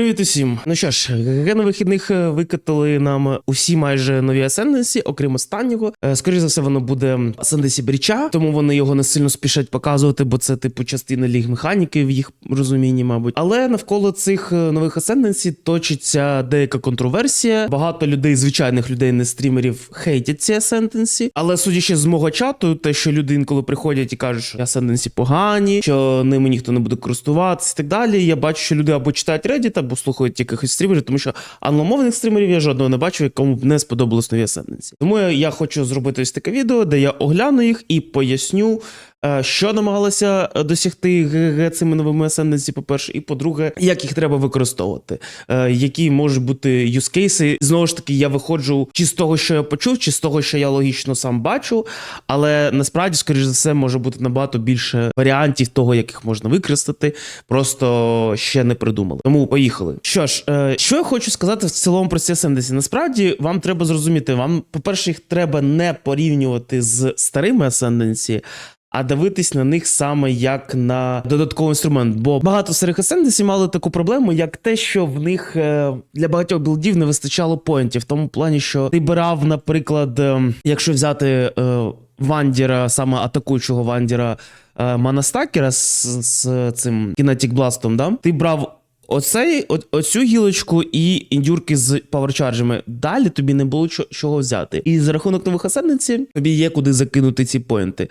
Привіт усім. Ну що ж, ГГ на вихідних е, викатали нам усі майже нові Ascendancy, окрім останнього. Е, Скоріше за все, воно буде Ascendancy Бріча, тому вони його не сильно спішать показувати, бо це типу частина ліг механіки в їх розумінні, мабуть. Але навколо цих е, нових Ascendancy точиться деяка контроверсія. Багато людей, звичайних людей, не стрімерів, хейтять ці Ascendancy. Але судячи з мого чату, те, що люди інколи приходять і кажуть, що Ascendancy погані, що ними ніхто не буде користуватися і так далі. Я бачу, що люди або читають Reddit, або слухають якихось стрімерів, тому що англомовних стрімерів я жодного не бачу, якому б не сподобалось нові Ascendancy. Тому я хочу зробити ось таке відео, де я огляну їх і поясню. Е, Що намагалися е, досягти ГГ цими новими Ascendancy, по-перше, і по-друге, як їх треба використовувати, Е, які можуть бути юзкейси. Знову ж таки, я виходжу чи з того, що я почув, чи з того, що я логічно сам бачу, але насправді, скоріш за все, може бути набагато більше варіантів того, як їх можна використати, просто ще не придумали. Тому поїхали. Що ж, що я хочу сказати в цілому про ці Ascendancy? Насправді вам треба зрозуміти, вам, по-перше, їх треба не порівнювати з старими Ascendancy, а дивитись на них саме як на додатковий інструмент. Бо багато старих Ascendancy мали таку проблему, як те, що в них е, для багатьох білдів не вистачало поінтів, в тому плані, що ти брав, наприклад, е, якщо взяти е, Вандіра, саме атакуючого Вандіра Манастакера з, з цим Blastом, да? ти брав. Оцей, оцю гілочку і індюрки з паверчарджами. Далі тобі не було чого взяти. І за рахунок нових асценденцій тобі є куди закинути ці поінти.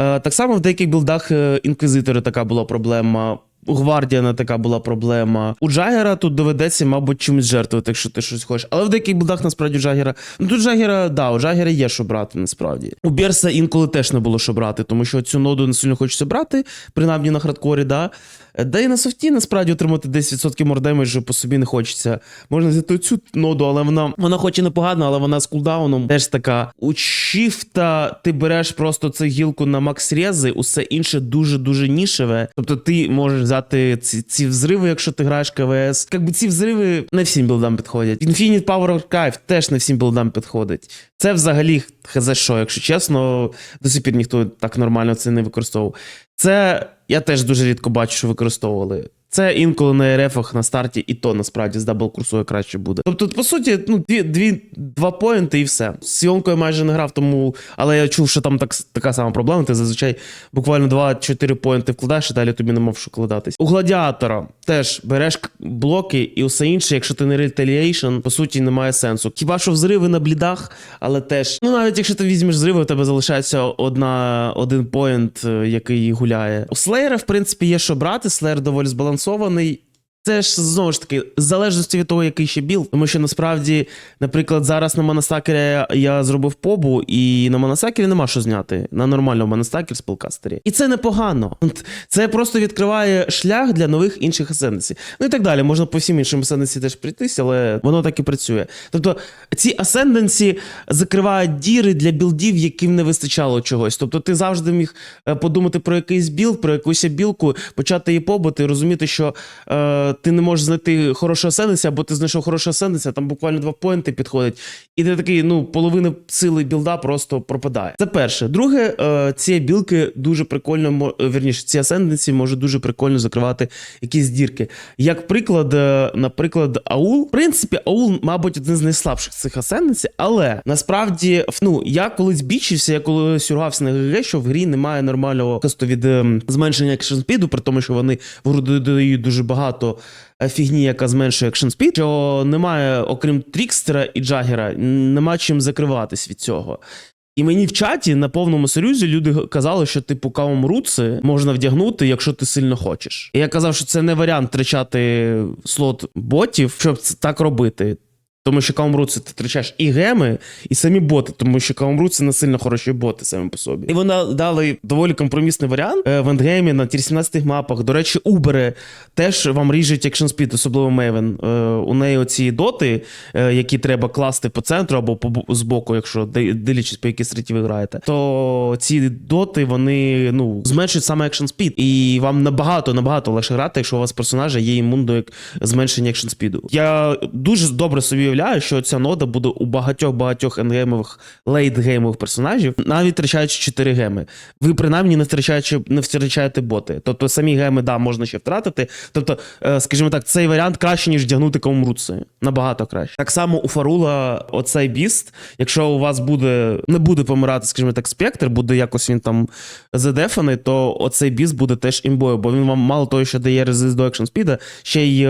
Е, так само в деяких білдах е, інквізитори така була проблема. У Гвардіана така була проблема. У Джагера тут доведеться, мабуть, чимось жертвувати, якщо ти щось хочеш. Але в деяких будах насправді у Джагера. Ну тут Джагера, да, у Джагера є що брати, насправді. У Берса інколи теж не було що брати, тому що цю ноду не сильно хочеться брати, принаймні на хардкорі, да. Да і на софті насправді отримати 10% мордемеджу по собі не хочеться. Можна взяти цю ноду, але вона, вона хоч і непогана, але вона з кулдауном теж така. У Чіфта ти береш просто цю гілку на макс рези, усе інше дуже-дуже нішеве. Тобто ти можеш взяти ці, ці взриви, якщо ти граєш КВС. Якби ці взриви не всім білдам підходять. Infinite Power Archive теж не всім білдам підходить. Це взагалі хз що, якщо чесно, до сих пір ніхто так нормально це не використовував. Це я теж дуже рідко бачу, що використовували. Це інколи на РФах на старті, і то насправді з дабл курсою краще буде. Тобто, по суті, ну дві, дві два поінти і все. З Сіонкою майже не грав, тому але я чув, що там так, така сама проблема. Ти зазвичай буквально 2-4 поінти вкладаєш, і далі тобі не мав що кладатись. У гладіатора теж береш блоки і усе інше, якщо ти не реталієйшн, по суті, немає сенсу. Хіба що взриви на блідах, але теж, ну навіть якщо ти візьмеш зриви, у тебе залишається одна один поінт, е, який гуляє. У Слеєра, в принципі, є що брати. Слеєр доволі збалансований збалансований це ж знову ж таки, в залежності від того, який ще білд. Тому що насправді, наприклад, зараз на Монастакері я зробив побу, і на Монастакері нема що зняти. На нормальному Монастакері спелкастері. І це непогано. Це просто відкриває шлях для нових інших асценденцій. Ну і так далі. Можна по всім іншим асценденції теж прийтись, але воно так і працює. Тобто ці асценденці закривають діри для білдів, яким не вистачало чогось. Тобто ти завжди міг е, подумати про якийсь білд, про якусь білку, почати її побути, розуміти, що е, ти не можеш знайти хорошого асценденця, або ти знайшов хорошого асценденця, там буквально два поінти підходять. І ти такий, ну, половина сили білда просто пропадає. Це перше. Друге, е, ці білки дуже прикольно, е, вірніше, ці асценденці можуть дуже прикольно закривати якісь дірки. Як приклад, е, наприклад, Аул. В принципі, Аул, мабуть, один з найслабших цих асценденцій, але насправді, ну, я колись бічився, я коли сюргався на ГГ, що в грі немає нормального касту від ем, зменшення екшн спіду, при тому, що вони в гру додають дуже багато фігні, яка зменшує екшн спід, що немає, окрім Трікстера і Джагера, нема чим закриватись від цього. І мені в чаті на повному серйозі люди казали, що типу каумруци можна вдягнути, якщо ти сильно хочеш. І я казав, що це не варіант втрачати слот ботів, щоб так робити. Тому що каумруци ти втрачаєш і геми, і самі боти, тому що каумруци не сильно хороші боти самі по собі. І вони дали доволі компромісний варіант е, в ендгеймі на ті 17 мапах. До речі, Убери теж вам ріжуть екшн спід, особливо Мейвен. Е, У неї оці доти, е, які треба класти по центру або по бо- збоку, якщо ди- дивлячись, по якій стриті ви граєте, то ці доти вони ну зменшують саме екшн спід. І вам набагато набагато легше грати, якщо у вас персонажа є імун до зменшення екшн спіду. Я дуже добре собі уявляю, що ця нода буде у багатьох-багатьох енгеймових лейтгеймових персонажів, навіть втрачаючи 4 геми. Ви принаймні не втрачаючи, не втрачаєте боти. Тобто самі геми, да, можна ще втратити. Тобто, е, скажімо так, цей варіант краще, ніж вдягнути комруци. Набагато краще. Так само у Фарула оцей біст, якщо у вас буде, не буде помирати, скажімо так, спектр, буде якось він там задефаний, то оцей біст буде теж імбою, бо він вам мало того, що дає резист до екшн спіда, ще й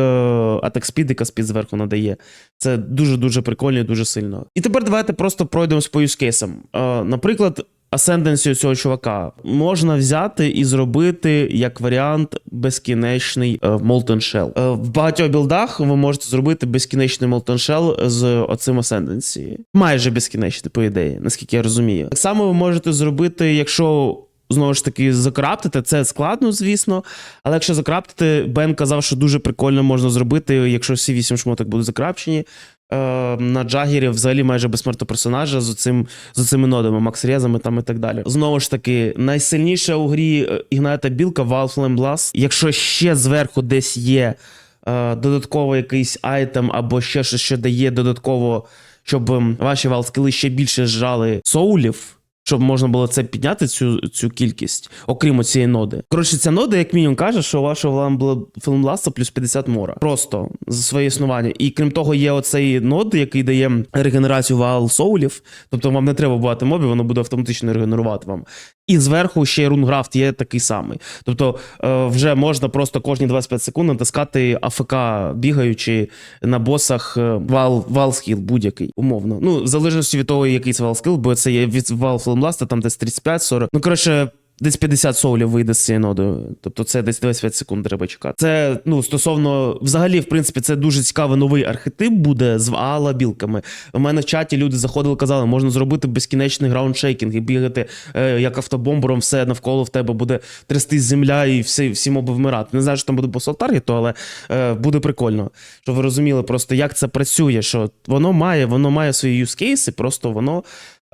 атак спід і каспід зверху надає. Це дуже-дуже прикольно і дуже сильно. І тепер давайте просто пройдемось по юзкейсам. Е, наприклад, асценденцію цього чувака можна взяти і зробити як варіант безкінечний е, Molten Shell. Е, в багатьох білдах ви можете зробити безкінечний Molten Shell з оцим асценденції. Майже безкінечний, по ідеї, наскільки я розумію. Так само ви можете зробити, якщо. Знову ж таки, закраптити, це складно, звісно. Але якщо закраптити, Бен казав, що дуже прикольно можна зробити, якщо всі вісім шмоток будуть закрапчені. Е, на Джагері взагалі майже безсмертного персонажа з оцим, з цими нодами, макс-резами там і так далі. Знову ж таки, найсильніша у грі е, ігната білка Valve Flame Blast. Якщо ще зверху десь є е, додатково якийсь айтем або ще щось, що дає додатково, щоб ем, ваші валскили ще більше зжали соулів. Щоб можна було це підняти, цю цю кількість, окрім цієї ноди. Коротше, ця нода, як мінімум, каже, що вашого філмласта плюс 50 мора. Просто за своє існування. І крім того, є оцей нод, який дає регенерацію вал соулів. Тобто вам не треба бувати мобів, воно буде автоматично регенерувати вам. І зверху ще рунграфт є такий самий. Тобто е, вже можна просто кожні 25 секунд натискати АФК, бігаючи на босах е, вал скіл будь-який, умовно. Ну, в залежності від того, який це вал скіл, бо це є від вал флемласта, там десь 35-40. Ну, коротше. Десь 50 соулів вийде з цією нодою. Тобто це десь 25 секунд треба чекати. Це ну стосовно взагалі, в принципі, це дуже цікавий новий архетип буде з аала білками. У мене в чаті люди заходили, казали, можна зробити безкінечний граундшейкінг і бігати е, як автобомбером, все навколо в тебе буде трястись земля і всі, всі моби вмирати. Не знаю, що там буде по таргету, але е, буде прикольно. Щоб ви розуміли просто, як це працює. Що воно має, воно має свої юзкейси, просто воно.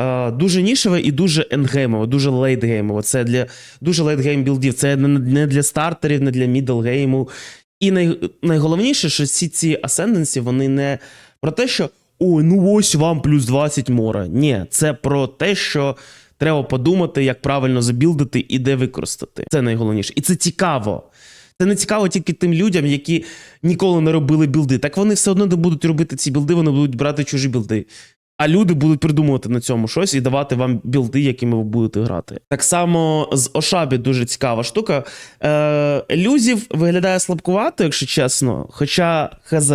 Е, Дуже нішеве і дуже ендгеймове, дуже лейтгеймове. Це для дуже лейтгейм білдів. Це не для стартерів, не для мідлгейму. І най, найголовніше, що всі ці асценденсі, вони не про те, що ой, ну ось вам плюс 20 мора. Ні, це про те, що треба подумати, як правильно забілдити і де використати. Це найголовніше. І це цікаво. Це не цікаво тільки тим людям, які ніколи не робили білди. Так вони все одно не будуть робити ці білди, вони будуть брати чужі білди. А люди будуть придумувати на цьому щось і давати вам білди, якими ви будете грати. Так само з Ошабі дуже цікава штука. Е, Люзів виглядає слабкувато, якщо чесно. Хоча хз,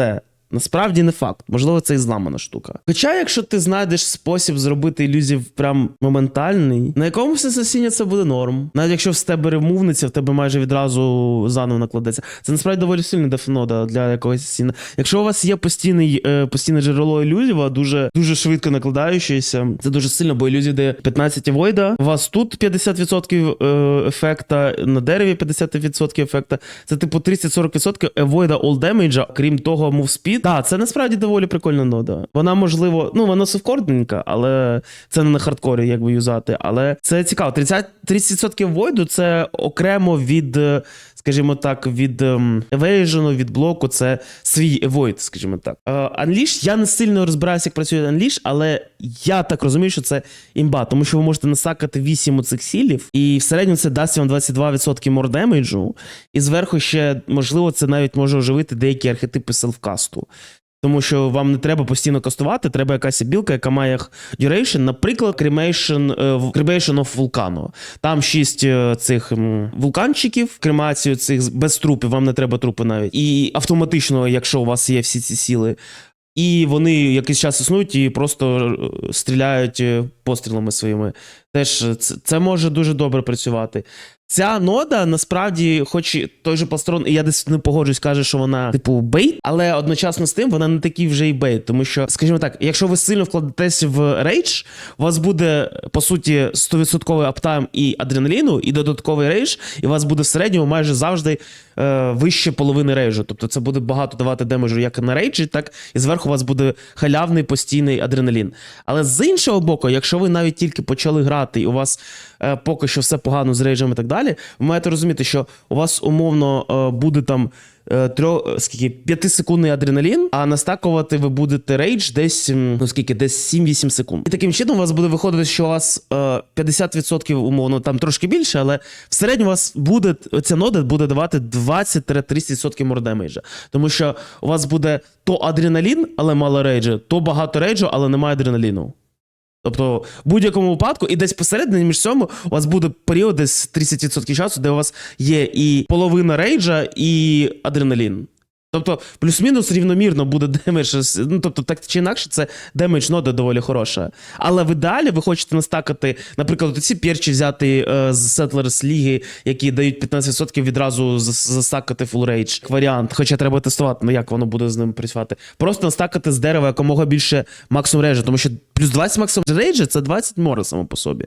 насправді не факт. Можливо, це і зламана штука. Хоча, якщо ти знайдеш спосіб зробити ілюзів прям моментальний, на якомусь асасіні це буде норм. Навіть якщо в тебе ремувниця, в тебе майже відразу заново накладеться. Це насправді доволі сильний дефнода для якогось асасіна. Якщо у вас є постійний, е, постійне джерело ілюзіва, дуже дуже швидко накладаючися, це дуже сильно, бо ілюзія дає 15 войда. У вас тут 50% е, ефекта, на дереві 50% ефекта. Це типу 30-40% евойда all damage, крім того, move speed. Так, це насправді доволі прикольна нода. Вона можливо, ну вона совкордненька, але це не на хардкорі, як би юзати. Але це цікаво. 30%, 30% войду це окремо від. Скажімо так, від ем, evasion, від блоку, це свій Evoid, скажімо так. Е, Unleash, я не сильно розбираюся, як працює Unleash, але я так розумію, що це імба, тому що ви можете насакати 8 оцих сілів, і в середньому це дасть вам 22% мордемеджу, і зверху ще, можливо, це навіть може оживити деякі архетипи селфкасту. Тому що вам не треба постійно кастувати, треба якась білка, яка має duration, наприклад, в- Cremation of Vulcano. Там шість е, цих вулканчиків, кремацію цих без трупів, вам не треба трупи навіть. І автоматично, якщо у вас є всі ці сіли, і вони якийсь час існують і просто е, стріляють е, пострілами своїми. Теж це, це може дуже добре працювати. Ця нода насправді, хоч і той же пластрон, і я десь не погоджусь, каже, що вона типу бейт, але одночасно з тим вона не такий вже й бейт. Тому що, скажімо так, якщо ви сильно вкладетесь в рейдж, у вас буде по суті 100% аптайм і адреналіну, і додатковий рейдж, і у вас буде в середньому майже завжди е, вище половини рейджу. Тобто це буде багато давати демеджу як на рейджі, так і зверху у вас буде халявний постійний адреналін. Але з іншого боку, якщо якщо ви навіть тільки почали грати, і у вас е, поки що все погано з рейджем і так далі, ви маєте розуміти, що у вас умовно е, буде там. е, Трьох, е, скільки 5-секундний адреналін, а настакувати ви будете рейдж десь, ну скільки, десь 7-8 секунд. І таким чином у вас буде виходити, що у вас е, 50% умовно там трошки більше, але в середньому у вас буде ця нода буде давати 20-30% мордемейджа. Тому що у вас буде то адреналін, але мало рейджу, то багато рейджу, але немає адреналіну. Тобто, в будь-якому випадку, і десь посередині між цьому у вас буде період десь 30% часу, де у вас є і половина рейджа, і адреналін. Тобто, плюс-мінус рівномірно буде демедж. Ну, тобто, так чи інакше, це демедж нода доволі хороша. Але в ідеалі ви хочете настакати, наприклад, ці перчі взяти е, з Settlers ліги, які дають 15% відразу зас- застакати full. Як Варіант, хоча треба тестувати, ну як воно буде з ним працювати. Просто настакати з дерева якомога більше максимум рейджа, тому що плюс 20 максимум рейджа це 20 море само по собі.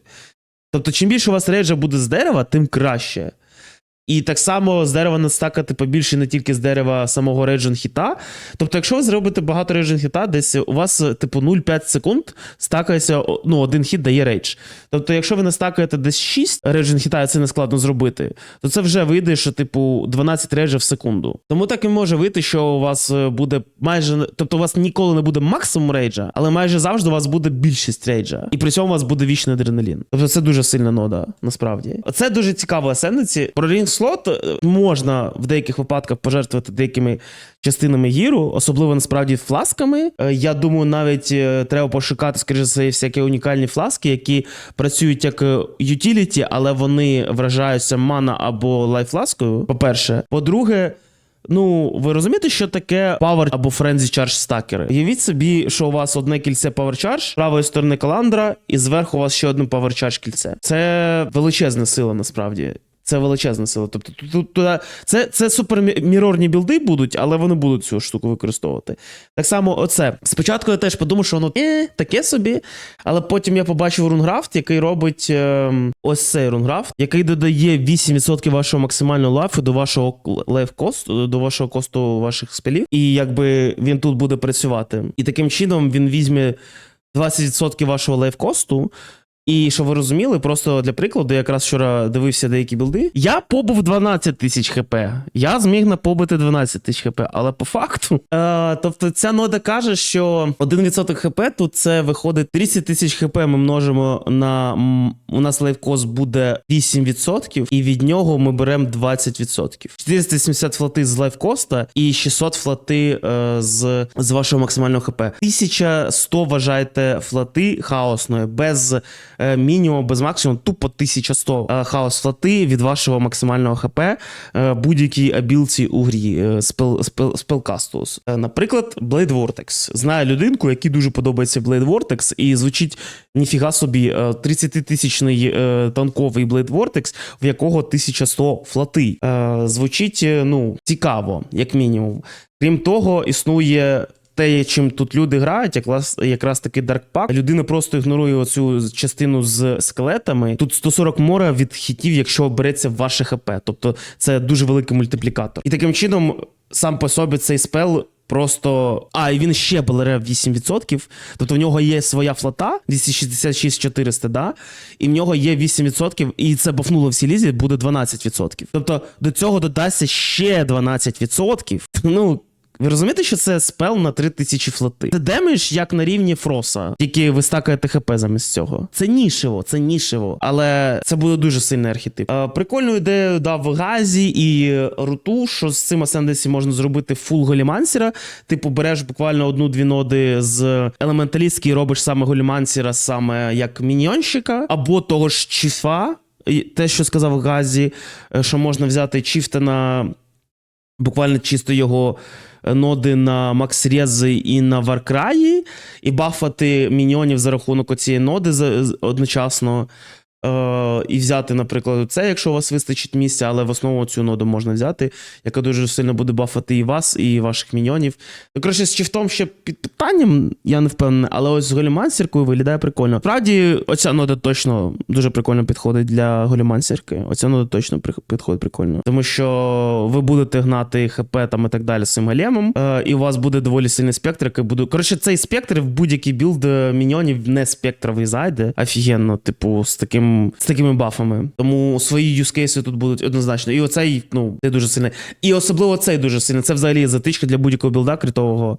Тобто, чим більше у вас рейджа буде з дерева, тим краще. І так само з дерева настакати побільше не тільки з дерева самого рейджен хіта. Тобто, якщо ви зробите багато рейджен хіта, десь у вас типу 0,5 секунд стакається, ну, один хіт дає рейдж. Тобто, якщо ви настакаєте десь 6 рейджен хіта, і це не складно зробити, то це вже вийде, що типу 12 рейджів в секунду. Тому так і може вийти, що у вас е, буде майже, тобто у вас ніколи не буде максимум рейджа, але майже завжди у вас буде більшість рейджа. І при цьому у вас буде вічний адреналін. Тобто це дуже сильна нода, насправді. Це дуже цікаво асценденці. Про рінг слот е, можна в деяких випадках пожертвувати деякими частинами гіру, особливо насправді фласками. Е, Я думаю, навіть е, треба пошукати, скоріше за всякі унікальні фласки, які працюють як ютіліті, але вони вражаються мана або лайфласкою. По-перше, по-друге. Ну, ви розумієте, що таке Power або Frenzy Charge стакери? Уявіть собі, що у вас одне кільце Power Charge, правої сторони каландра, і зверху у вас ще одне Power Charge кільце. Це величезна сила, насправді. Це величезна сила. Тобто тут, туди- це, це супермірорні білди будуть, але вони будуть цю штуку використовувати. Так само, оце. Спочатку я теж подумав, що воно е, таке собі, але потім я побачив рунграфт, який робить ем, ось цей рунграфт, який додає 8% вашого максимального лайфу до вашого лайф косту, до вашого косту ваших спелів. І якби він тут буде працювати. І таким чином він візьме 20% вашого лайфкосту. І що ви розуміли, просто для прикладу, я якраз вчора дивився деякі білди. Я побув 12 тисяч хп. Я зміг напобити 12 тисяч хп, але по факту. Е, тобто ця нода каже, що 1% хп тут це виходить 30 тисяч хп. Ми множимо на у нас лайфкост буде 8%, і від нього ми беремо 20%. 470 флати з лайфкоста і 600 флати е, з, з вашого максимального хп. 1100 вважайте флати хаосної без е, мінімуму, без максимуму, тупо 1100 е, хаос флати від вашого максимального хп е, будь-якій абілці у грі спел, спел, спелкасту. Наприклад, Blade Vortex. Знаю людинку, якій дуже подобається Blade Vortex, і звучить ніфіга собі 30-тисячний е, танковий Blade Vortex, в якого 1100 флати. Е, звучить ну, цікаво, як мінімум. Крім того, існує. Те, чим тут люди грають, якраз, якраз таки Pack, людина просто ігнорує оцю частину з скелетами. Тут 140 мора від хітів, якщо береться ваше ХП. Тобто це дуже великий мультиплікатор. І таким чином, сам по собі цей спел просто. А, і він ще бере 8%. Тобто в нього є своя флота 266 400, да? і в нього є 8%, і це бафнуло всі лізі, буде 12%. Тобто до цього додасться ще 12%. Ну. Ви розумієте, що це спел на 3000 флоти? Це демедж як на рівні Фроса, тільки ви стакаєте хп замість цього. Це нішево, це нішево, але це буде дуже сильний архетип. Е, прикольну ідею дав Газі і Руту, що з цим Асцендесі можна зробити фул голімансера. Типу, береш буквально одну-дві ноди з елементалістки і робиш саме голімансера, саме як міньйонщика, або того ж чіфа. Те, що сказав Газі, е, що можна взяти чіфта на буквально чисто його е, ноди на Максрези і на Варкраї, і бафати міньйонів за рахунок оцієї ноди одночасно. Е, і взяти, наприклад, це, якщо у вас вистачить місця, але в основу цю ноду можна взяти, яка дуже сильно буде бафати і вас, і ваших міньйонів. Ну, коротше, з чифтом ще під питанням, я не впевнений, але ось з голімансіркою виглядає прикольно. Справді, оця нода точно дуже прикольно підходить для голімансірки. Оця нода точно підходить прикольно. Тому що ви будете гнати ХП там і так далі з цим големом, е, і у вас буде доволі сильний спектр, який буде. Коротше, цей спектр в будь-який білд е, міньйонів не спектровий зайде. Офігенно, типу, з таким з такими бафами. Тому свої юзкейси тут будуть однозначно. І оцей, ну, ти дуже сильний. І особливо цей дуже сильний. Це взагалі затичка для будь-якого білда критового.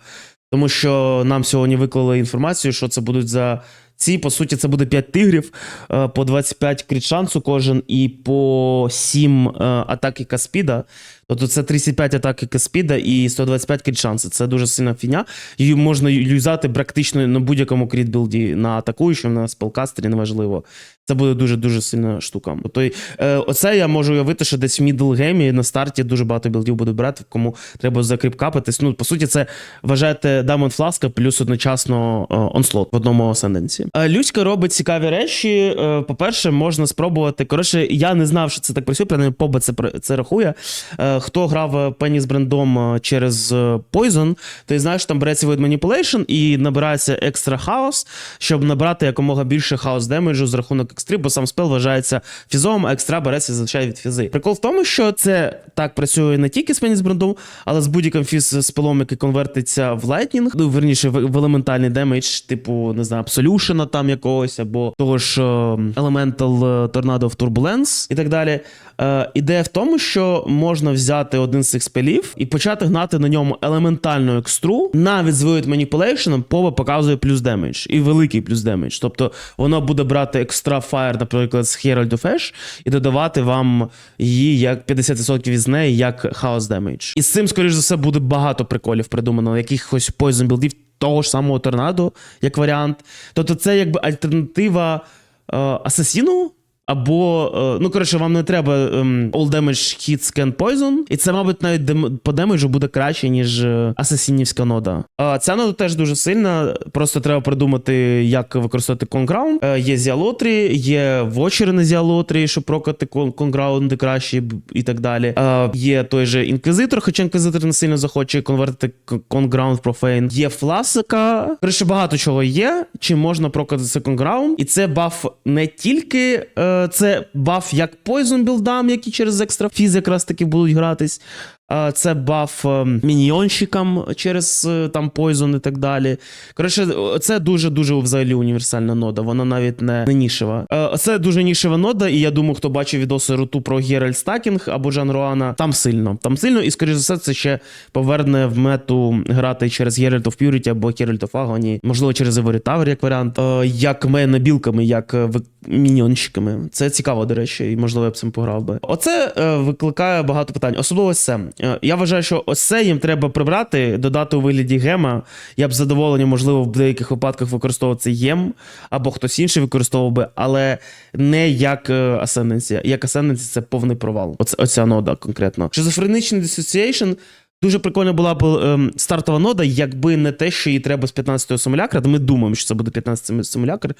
Тому що нам сьогодні виклали інформацію, що це будуть за ці, по суті, це буде 5 тигрів, е, по 25 крит шансу кожен і по 7 е, атаки Каспіда. Тобто це 35 атаки Каспіда і 125 крит шанси. Це дуже сильна фіня. Її можна юзати практично на будь-якому кріт білді, на атакуючому, на спелкастері, неважливо. Це буде дуже-дуже сильна штука. Й, е, оце я можу уявити, що десь в мідл геймі на старті дуже багато білдів буде брати, кому треба за кріп. Ну, по суті, це вважаєте Diamond Flask плюс одночасно е, онслот в одному асценденці. Е, Люська робить цікаві речі. Е, По-перше, можна спробувати. Коротше, я не знав, що це так працює, принаймні Поба це, це рахує. Е, Хто грав Пенні з брендом е, через е, Poison, той знаєш, там береться від Manipulation і набирається екстра хаос, щоб набрати якомога більше хаос демеджу з рахунок екстри, бо сам спел вважається фізовим, а екстра береться зазвичай від фізи. Прикол в тому, що це так працює не тільки з Пенні з брендом, але з будь-яким фіз спелом, який конвертиться в Lightning, ну верніше в, в елементальний демедж, типу, не знаю, Absolution там якогось, або того ж е, Elemental е, Tornado of Turbulence і так далі. Е, ідея в тому, що можна взяти один з цих спелів і почати гнати на ньому елементальну екстру. Навіть з Void Manipulation Пова показує плюс демедж і великий плюс демедж. Тобто воно буде брати екстра фаєр, наприклад, з Herald of Ash, і додавати вам її як 50% із неї як хаос демедж. І з цим, скоріш за все, буде багато приколів придумано, якихось poison білдів того ж самого торнадо, як варіант. Тобто, це якби альтернатива е, асасіну. Або, е, ну коротше, вам не треба ем, All Damage Hit Scan Poison, і це, мабуть, навіть дем- по демеджу буде краще, ніж е, асасінівська нода. Ця нода теж дуже сильна. Просто треба придумати, як використовувати конграунд. Е, є зіалотрі, є вочери на зіалотрі, щоб прокати конграунди краще і так далі. Є той же інквізитор, хоча інквізитор не сильно захоче конвертити конграунд профейн. Є фласика. Коротше, багато чого є, чим можна прокати це конграунд. І це баф не тільки. Е, це баф як Poison білдам, які через екстра фіз якраз таки будуть гратись. Це баф е, міньйонщикам через е, там Poison і так далі. Коротше, це дуже-дуже взагалі універсальна нода. Вона навіть не, не нішева. Е, Це дуже нішева нода, і я думаю, хто бачив відоси руту про Геральт Стакінг або Жан Руана, там сильно. Там сильно, і скоріш за все, це ще поверне в мету грати через Geralt of Purity або Geralt of Agony, можливо, через Ivory Tower як варіант, е, як мене білками, як міньйонщиками. Це цікаво, до речі, і можливо я б цим пограв би. Оце викликає багато питань. Особливо. Е, Я вважаю, що ось це їм треба прибрати, додати у вигляді гема. Я б з задоволенням, можливо, в деяких випадках використовував гем, або хтось інший використовував би, але не як е, Ascendancy. Як Ascendancy це повний провал. Оце, оця нода конкретно. Шизофреничний Dissociation Дуже прикольна була б ем, стартова нода, якби не те, що їй треба з 15-го симулякра. Ми думаємо, що це буде 15-й симулякр е,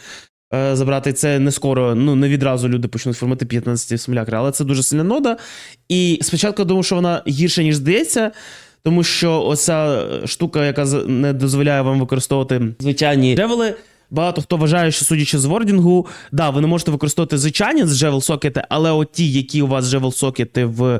забрати. Це не скоро, ну не відразу люди почнуть формати 15-ті симулякри, але це дуже сильна нода. І спочатку я думав, що вона гірша, ніж здається. Тому що оця штука, яка не дозволяє вам використовувати звичайні джевели. Багато хто вважає, що судячи з вордінгу, да, ви не можете використовувати звичайні джевел сокети, але от ті, які у вас джевел сокети в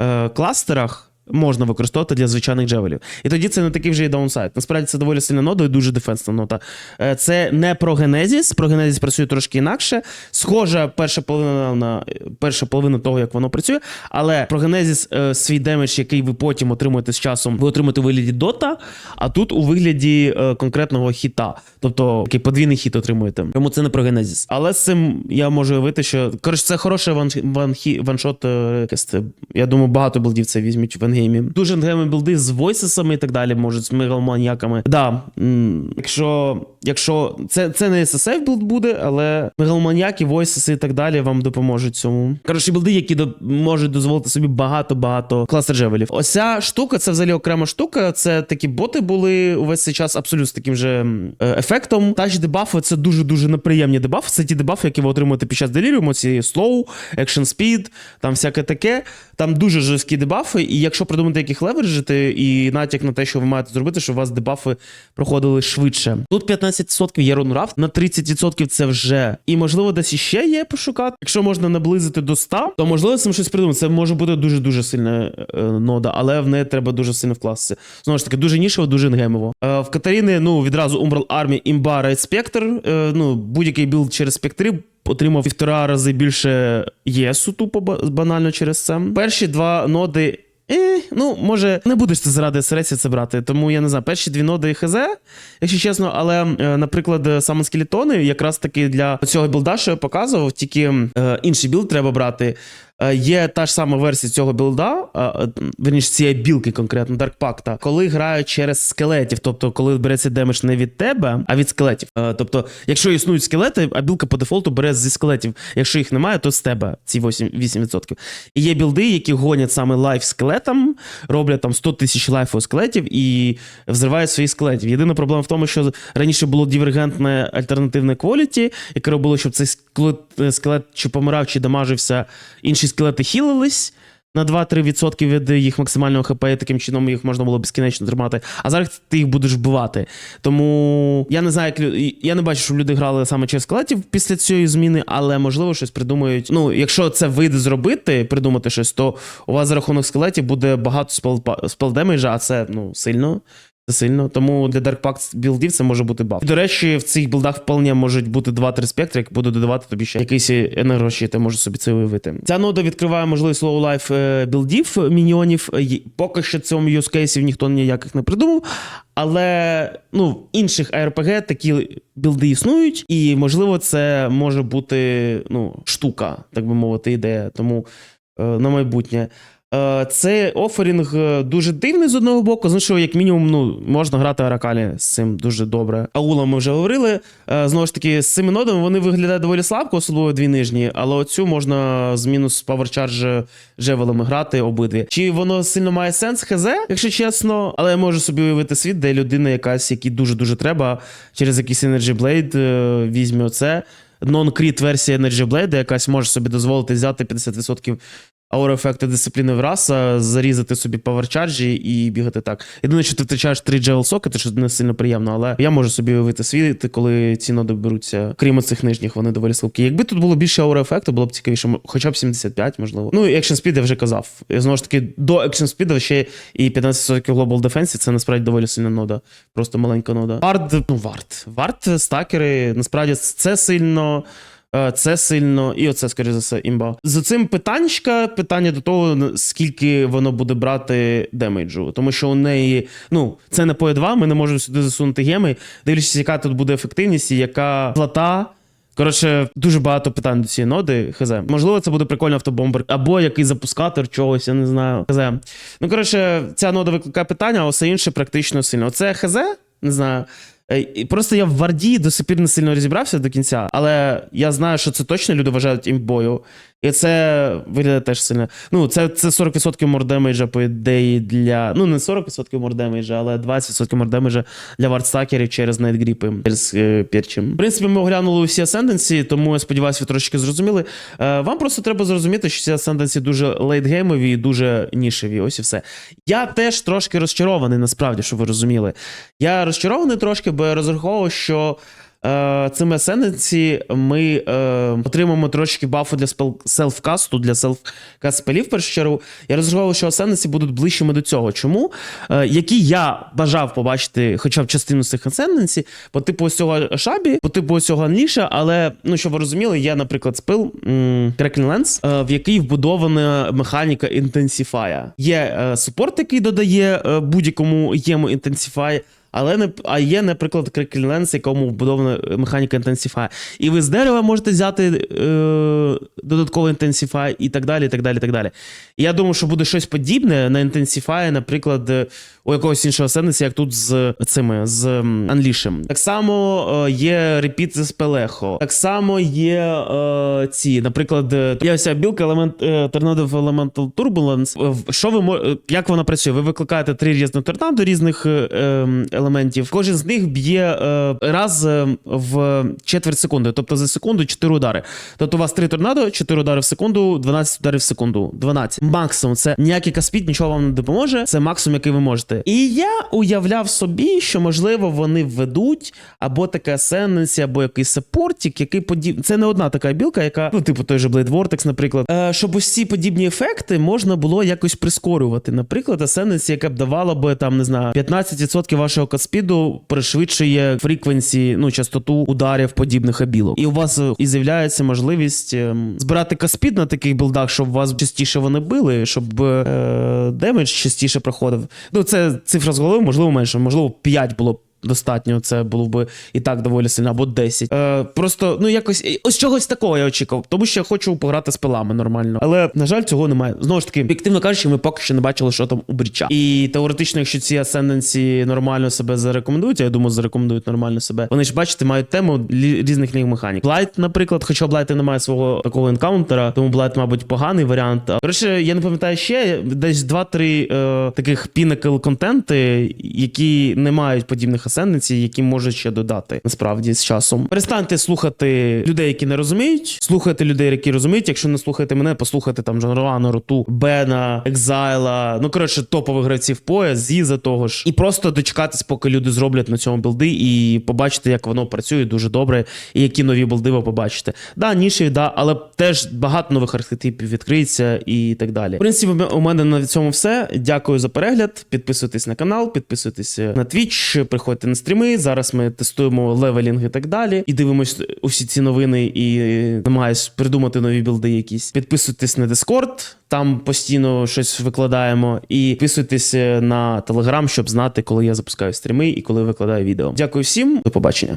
е, кластерах, можна використовувати для звичайних джевелів. І тоді це не такий вже і даунсайд. Насправді це доволі сильна нода і дуже дефенсна нота. Е, Це не про Генезіс. Про Генезіс працює трошки інакше. Схожа перша половина на перша половина того, як воно працює. Але про Генезіс е, свій демедж, який ви потім отримуєте з часом, ви отримуєте у вигляді дота, а тут у вигляді е, конкретного хіта. Тобто такий подвійний хіт отримуєте. Тому це не про Генезіс. Але з цим я можу уявити, що коротше, це хороший ван, ван, ваншот. Я думаю, багато білдів це візьмуть в ендгеймі. Дуже ендгеймі білди з войсесами і так далі, може, з мегалманіяками. Да, якщо, якщо це, це не SSF білд буде, але мегалманіяки, войсеси і так далі вам допоможуть цьому. Коротше, білди, які до, можуть дозволити собі багато-багато кластер джевелів. Ось ця штука, це взагалі окрема штука. Це такі боти були увесь цей час абсолютно з таким же е, ефектом. Тач дебафи це дуже-дуже неприємні дебафи. Це ті дебафи, які ви отримуєте під час деліріуму, ці slow, action speed, там всяке таке. Там дуже жорсткі дебафи, і якщо придумати, як їх левережити, і натяк на те, що ви маєте зробити, щоб у вас дебафи проходили швидше. Тут 15% є рунрафт, на 30% це вже. І можливо, десь іще є пошукати. Якщо можна наблизити до 100, то можливо цим щось придумати. Це може бути дуже дуже сильна е, нода, але в неї треба дуже сильно вкластися. Знову ж таки, дуже нішево, дуже інгеймово. Е, в Катаріни, ну відразу Umbral Army, імба Raid Spectre. Е, ну, будь-який білд через спектри отримав півтора рази більше ЄСу, тупо банально через це. Перші два ноди. Е, ну, може, не будеш ти заради СРС це брати, тому я не знаю, перші дві ноди ХЗ, якщо чесно, але, е, наприклад, саме скелетони, якраз таки для цього білда, що я показував, тільки е, інший білд треба брати. Е, Є та ж сама версія цього білда, е, е, верніше цієї білки конкретно Pact, коли грають через скелетів, тобто коли береться демедж не від тебе, а від скелетів. Тобто, якщо існують скелети, а білка по дефолту бере зі скелетів. Якщо їх немає, то з тебе ці 8%. 8%. І є білди, які гонять саме лайф скелетам, роблять там 100 тисяч лайфу скелетів і взривають свої скелетів. Єдина проблема в тому, що раніше було дивергентне альтернативне кваліті, яке робило, щоб цей скелет чи помирав, чи дамажився, інші скелети хілились. На 2-3% від їх максимального ХП, і таким чином їх можна було безкінечно тримати. А зараз ти їх будеш вбивати. Тому я не знаю, як я не бачу, щоб люди грали саме через скелетів після цієї зміни, але можливо щось придумають. Ну, якщо це вийде зробити, придумати щось, то у вас за рахунок скелетів буде багато спел, спелдемеджа, а це ну сильно. Сильно. Тому для Dark Pact білдів це може бути баф. До речі, в цих білдах вполне можуть бути 2-3 спектри, які будуть додавати тобі ще якийсь енергощит, ти можеш собі це уявити. Ця нода відкриває можливість life е, білдів е, міньйонів. Е, й- Поки що цьому use кейсів ніхто ніяких не придумав. Але ну, в інших ARPG такі білди існують, і можливо, це може бути ну, штука, так би мовити, ідея. Тому е, на майбутнє. Е, Цей оферінг е, дуже дивний з одного боку, з як мінімум, ну, можна грати Аракалі з цим дуже добре. Аула ми вже говорили. Е, Знову ж таки, з цими нодами вони виглядають доволі слабко, особливо дві нижні, але оцю можна з мінус паверчардж джевелами грати обидві. Чи воно сильно має сенс? Хз, якщо чесно, але я можу собі уявити світ, де людина якась, якій дуже-дуже треба, через якийсь Energy Blade візьме оце. Non-crit версія Energy Blade, якась може собі дозволити взяти 50% аура ефекти дисципліни в раз, зарізати собі паверчарджі і бігати так. Єдине, що ти втрачаєш 3 джевел сокети, що не сильно приємно, але я можу собі уявити світ, коли ці ноди беруться, крім цих нижніх, вони доволі слабкі. Якби тут було більше аура ефекту, було б цікавіше, хоча б 75, можливо. Ну і Action Speed я вже казав. І, знову ж таки, до Action Speed ще і 15% Global Defense, це насправді доволі сильна нода. Просто маленька нода. Вард, ну вард. Вард, стакери, насправді це сильно. Е, Це сильно, і оце, скоріше за все, імба. За цим питаннячка, питання до того, скільки воно буде брати демеджу. Тому що у неї, ну, це не по 2 ми не можемо сюди засунути геми, дивлячись, яка тут буде ефективність, і яка плата. Коротше, дуже багато питань до цієї ноди. Хз. Можливо, це буде прикольний автобомбер, або якийсь запускатор чогось, я не знаю. Хз. Ну, коротше, ця нода викликає питання, а все інше практично сильно. Оце хз, не знаю. Е, Просто я в Варді до сих пір не сильно розібрався до кінця, але я знаю, що це точно люди вважають імбою. І це виглядає теж сильно. Ну, це, це 40% мордемейджа, по ідеї, для. Ну, не 40% мордемейджа, але 20% мордемейджа для вардстакерів через найтгріпи, через е, перчим. В принципі, ми оглянули усі асценденсі, тому я сподіваюся, ви трошки зрозуміли. Е, вам просто треба зрозуміти, що ці асценденсі дуже лейтгеймові і дуже нішеві. Ось і все. Я теж трошки розчарований, насправді, що ви розуміли. Я розчарований трошки, бо я розраховував, що. Е, цими асценденці ми е, отримаємо трошки бафу для спел селфкасту, для селфкаст спелів в першу чергу. Я розраховував, що асценденці будуть ближчими до цього. Чому? Е, які я бажав побачити хоча б частину з цих асценденці, по типу ось цього шабі, по типу ось цього анліша, але ну щоб ви розуміли, є, наприклад, спил е, в який вбудована механіка інтенсифая. Є супорт, який додає будь-якому єму інтенсифай. Але не а є, наприклад, Lens, якому вбудована механіка Intensify. І ви з дерева можете взяти е, додатковий Intensify і так далі. І так далі, і так далі. І я думаю, що буде щось подібне на Intensify, наприклад, е, у якогось іншого сенсі, як тут з цими з м, Unleash. Так само е, є Repeat з Pelecho. Так само є е, ці, наприклад, е, є ось білка елемент е, Tornado Elemental Turbulence. Е, Що ви е, як вона працює? Ви викликаєте три різні торнадо різних е, ем, елементів. Кожен з них б'є е, раз е, в четверть секунди, тобто за секунду 4 удари. Тобто у вас три торнадо, 4 удари в секунду, 12 ударів в секунду. 12. Максимум. Це ніякий каспіт нічого вам не допоможе. Це максимум, який ви можете. І я уявляв собі, що можливо вони введуть або таке Ascendancy, або якийсь саппортік, який подіб... Це не одна така білка, яка, ну, типу, той же Blade Vortex, наприклад. Е, щоб ці подібні ефекти можна було якось прискорювати. Наприклад, Ascendancy, яке б давало би там, не знаю, 15% вашого каспіду пришвидшує фріквенсі, ну, частоту ударів подібних обілок. І у вас е, і з'являється можливість ем, збирати каспід на таких білдах, щоб вас частіше вони били, щоб е, демедж частіше проходив. Ну, це цифра з голови, можливо, менше, можливо, 5 було. Достатньо, це було б і так доволі сильно, або 10. Е, просто ну якось ось чогось такого я очікував, тому що я хочу пограти з пилами нормально. Але на жаль, цього немає. Знову ж таки, об'єктивно кажучи, ми поки що не бачили, що там у бріча. І теоретично, якщо ці асценденці нормально себе зарекомендують, а я думаю, зарекомендують нормально себе. Вони ж бачите, мають тему різних лінг механік. Блайт, наприклад, хоча Блайт немає свого такого енкаунтера, тому Блайт, мабуть, поганий варіант. Коротше, я не пам'ятаю ще десь 2-3 е, таких пінакл контенти, які не мають подібних асценденцій, які можуть ще додати насправді з часом. Перестаньте слухати людей, які не розуміють. Слухайте людей, які розуміють. Якщо не слухаєте мене, послухайте там Жанруана, Роту, Бена, Екзайла. Ну коротше, топових гравців пояс, Зіза того ж. І просто дочекатись, поки люди зроблять на цьому білди, і побачите, як воно працює дуже добре, і які нові білди ви побачите. Да, ніші, да, але теж багато нових архетипів відкриється і так далі. В принципі, у мене на цьому все. Дякую за перегляд. Підписуйтесь на канал, підписуйтесь на Twitch, приходьте на стріми. Зараз ми тестуємо левелінг і так далі. І дивимось усі ці новини і намагаюсь придумати нові білди якісь. Підписуйтесь на Discord, там постійно щось викладаємо. І підписуйтесь на Telegram, щоб знати, коли я запускаю стріми і коли викладаю відео. Дякую всім, до побачення.